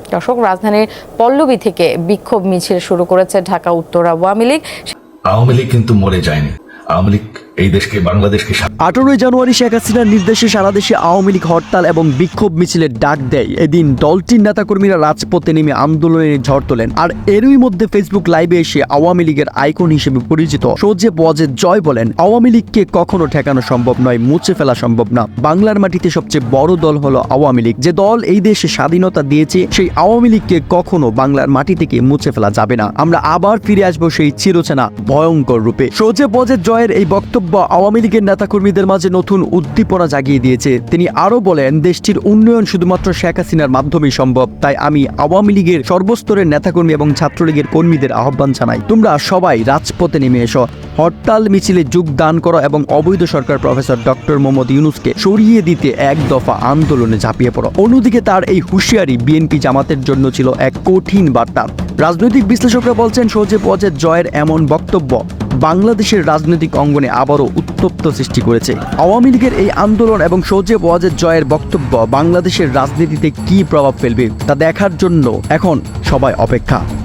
দর্শক, রাজধানীর পল্লবী থেকে বিক্ষোভ মিছিল শুরু করেছে ঢাকা উত্তর আওয়ামী লীগ। আওয়ামী লীগ কিন্তু মরে যায়নি। আওয়ামী লীগ এই দেশকে, বাংলাদেশকে আঠারোই জানুয়ারি শেখ হাসিনার নির্দেশে সারা দেশে আওয়ামী লীগ হরতাল এবং বিক্ষোভ মিছিলের ডাক দেয়। এদিন দলটির নেতাকর্মীরা রাজপথে নেমে আন্দোলনের ঝড় তোলেন। আর এরই মধ্যে ফেসবুক লাইভে এসে আওয়ামী লীগের আইকন হিসেবে পরিচিত সজেব ওয়াজেদ জয় বলেন, আওয়ামী লীগকে কখনো ঠেকানো সম্ভব নয়, মুছে ফেলা সম্ভব না। বাংলার মাটিতে সবচেয়ে বড় দল হলো আওয়ামী লীগ। যে দল এই দেশে স্বাধীনতা দিয়েছে, সেই আওয়ামী লীগকে কখনো বাংলার মাটি থেকে মুছে ফেলা যাবে না। আমরা আবার ফিরে আসব সেই চিরচেনা, ভয়ঙ্কর রূপে। সজেব ওয়াজেদ জয়ের এই বক্তব্য আওয়ামী লীগের নেতাকর্মীদের মাঝে নতুন উদ্দীপনা জাগিয়ে দিয়েছে। তিনি আরও বলেন, দেশটির উন্নয়ন শুধুমাত্র শেখ হাসিনার মাধ্যমেই সম্ভব। তাই আমি আওয়ামী লীগের সর্বস্তরের নেতাকর্মী এবং ছাত্রলীগের কর্মীদের আহ্বান জানাই, তোমরা সবাই রাজপথে নেমে এসো। হরতাল, মিছিলে যোগদান করো এবং অবৈধ সরকার প্রফেসর ডক্টর মোহাম্মদ ইউনুসকে সরিয়ে দিতে এক দফা আন্দোলনে ঝাঁপিয়ে পড়ো। অন্যদিকে তার এই হুঁশিয়ারি বিএনপি জামাতের জন্য ছিল এক কঠিন বার্তা। রাজনৈতিক বিশ্লেষকরা বলছেন, সজীব ওয়াজেদ জয়ের এমন বক্তব্য বাংলাদেশের রাজনৈতিক অঙ্গনে আবারও উত্তপ্ত সৃষ্টি করেছে। আওয়ামী লীগের এই আন্দোলন এবং সজীব ওয়াজের জয়ের বক্তব্য বাংলাদেশের রাজনীতিতে কি প্রভাব ফেলবে তা দেখার জন্য এখন সবাই অপেক্ষা।